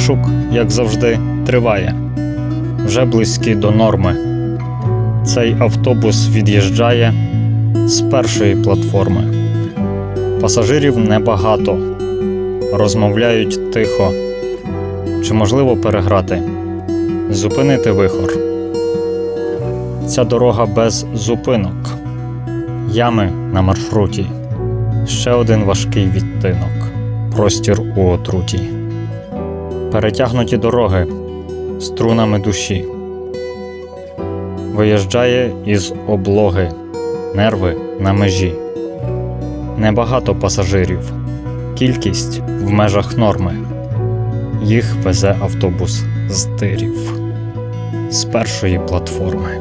Пошук, як завжди, триває. Вже близькі до норми. Цей автобус від'їжджає з першої платформи. Пасажирів небагато. Розмовляють тихо. Чи можливо переграти? Зупинити вихор. Ця дорога без зупинок. Ями на маршруті. Ще один важкий відтинок. Простір у отруті. Перетягнуті дороги струнами душі. Виїжджає із облоги, нерви на межі. Небагато пасажирів, кількість в межах норми. Їх везе автобус з тирів з першої платформи.